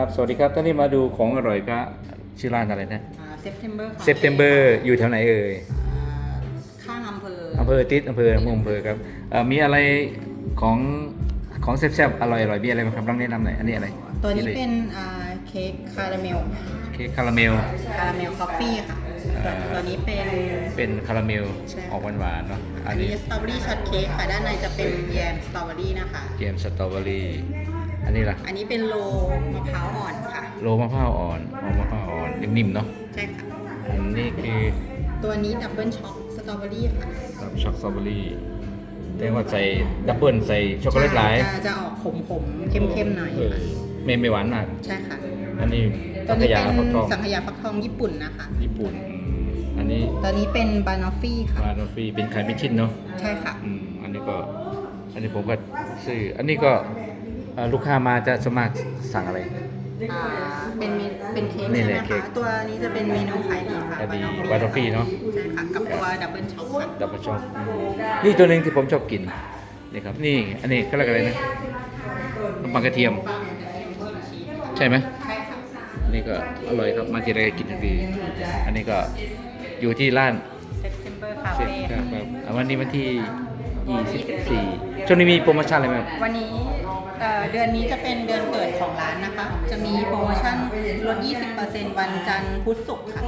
ครับ สวัสดีครับท่านนี้มาดูของอร่อยครับชื่อร้านอะไรนะเซปเทมเบอร์เซปเทมเบอร์อยู่แถวไหนเอ่ยข้างอำเภออำเภอติดอำเภอมุ่งอำเภอครับเอ่อมีอะไรของของแซ่บๆอร่อยๆมีอะไรบ้างครับลองแนะนำหน่อยอันนี้อะไรตัวนี้อะไรเป็นอ่าเค้กคาราเมลเค้กคาราเมลคาราเมลคอฟฟี่ค่ะอ่าตัวนี้เป็นเป็นคาราเมลใช่ออกหวานๆเนาะอัอันนนี้นี้สตรอเบอรี่ช็อตเค้กค่ะด้านในจะเป็นแยมสตรอเบอรี่นะคะเกมสตรอเบอรี่ อันนี้ล่ะ อันนี้เป็นโลมะพร้าวอ่อนค่ะโรมะพร้าวอ่อนโรมะพร้าวอ่อนนิ่มๆเนาะ ใช่ค่ะ อันนี้คือตัวนี้ดับเบิลช็อกสตรอเบอรี่ค่ะแบบช็อกสตรอเบอรี่แต่ว่าใส่ดับเบิลใส่ช็อกโกแลตหลาย จะจะออกขมๆเข้มๆหน่อยเออไม่ไม่หวานมาก ใช่ค่ะอันนี้ตัพัวทนี้ยาเป็นฟักทองสังขยาฟักทองญี่ปุ่นนะคะ ญี่ปุ่น อันนี้ตัวนี้เป็นบานอฟฟี่ค่ะ มาโนฟรีเป็นไข่ไม่ชิ้นเนาะ ใช่ค่ะ อืมอันนี้ก็ อันนี้ผมก็ซื้อ อันนี้ก็ เอ่อลูกค้ามาจะสมัครสั่งอะไร อ่าเป็นเมนเป็นเค้กนี่ใช่ไหเลมยเค้คะกตัวนี้จะเป็นเมนูขายดีค่ะขายดีบานอฟ Banoffee เนอะ ใช่ค่ะกับตัวดับเบิลช็อกค่ะดับเบิลช็อกนี่ตัวหนึ่งที่ผมชอบกินนี่ครับนี่อันนี้ก็เรียกอะไรนะขนมปังกระเทียม ใช่ไหมใช่ค่ะอันนี่ก็อร่อยครับมาทีไรก็กินทันทีอันนี้ก็อยู่ที่ร้าน September เซ็ต Cafe ครับครับอ่าวันนี้วันที่ 24ช่วงนี้มีโปรโมชั่นอะไรไหมครับวันนี้ เอ่อเดือนนี้จะเป็นเดือนเกิดของร้านนะคะ จะมีโปรโมชั่นลด 20%วันจันทร์พุธศุกร์ค่ะ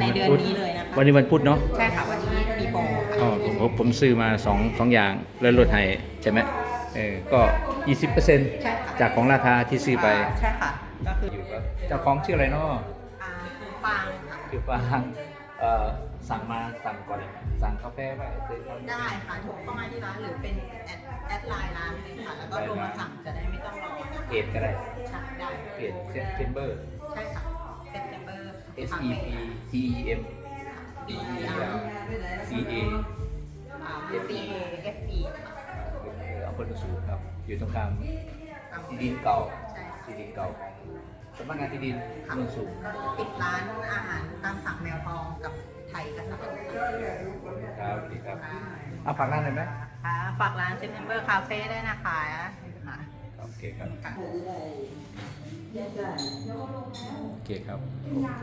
ในเดือนนี้เลยนะคะ วันนี้วันพุธเนาะใช่ค่ะวันนี้มีโปรค่ะอ๋อผมผมซื้อมา2องสองอย่างแล้วลดให้ใช่ไหมเออก็ 20%ใช่ค่ะจากของราคาที่ซื้อไปใช่ค่ะ ก็คืออยู่ครับเจ้าของชื่ออะไรเนาะอ่าฟางค่ะ ชื่อฟาง เอ่อสั่งมาสั่งก่อนเลยไหมสั่งกาแฟไปซื้อมาได้ค่ะโทรเข้ามาที่ร้านหรือเป็นแอดแอดไลน์ร้านเลยค่ะ แล้วก็โทรมาสั่งจะได้ไม่ต้องรอนะคะเพจก็ได้ใช่ได้เพจเซนเทมเบอร์ใช่ค่ะ September S E P T E M B E R C A อ่า C A F E ค่ะอำเภอหนองสูงครับ อยู่ตรงกลางที่ดินเก่าที่ดินเก่าของสำนักงานที่ดินหนองสูงก็ปิดร้านอาหาร คะครับสวัสดีครับเอาฝากร้านหน่อยไหมค่ะฝากร้าน September Cafe ได้วยนะคะค่ะโอเคครับค่ะโอเคครับขอบคุณครับ